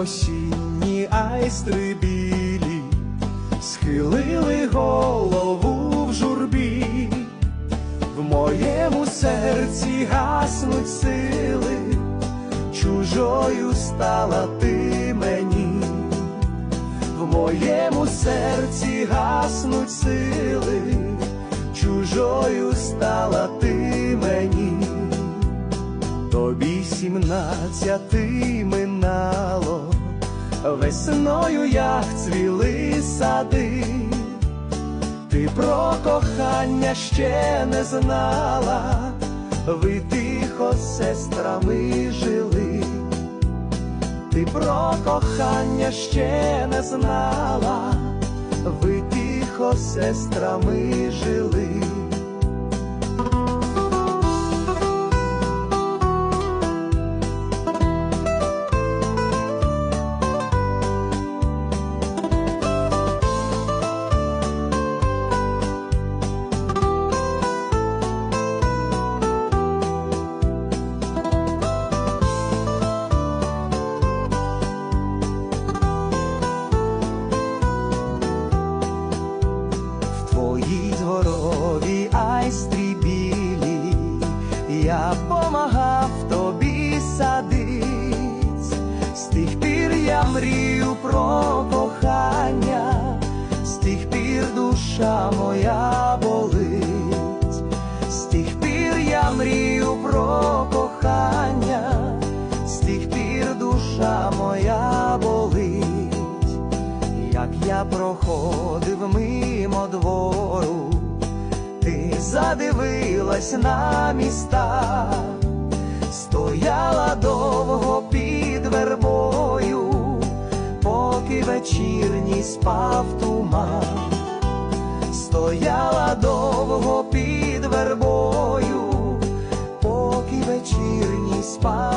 осінні айстри білі, схилили голову в журбі, в моєму серці гаснуть сили, чужою стала ти мені, в моєму серці гаснуть сили, чужою стала ти мені. Тобі сімнадцяти весною як цвіли сади, ти про кохання ще не знала, ви тихо з сестрами жили, ти про кохання ще не знала, ви тихо з сестрами жили. Я помагав тобі садиць, з тих пір я мрію про кохання, з тих пір душа моя болить, з тих пір я мрію про кохання, з тих пір душа моя болить. Як я проходив мимо двору, ти задивилась на міста, стояла довго під вербою, поки вечірній спав туман, стояла довго під вербою, поки вечірній спав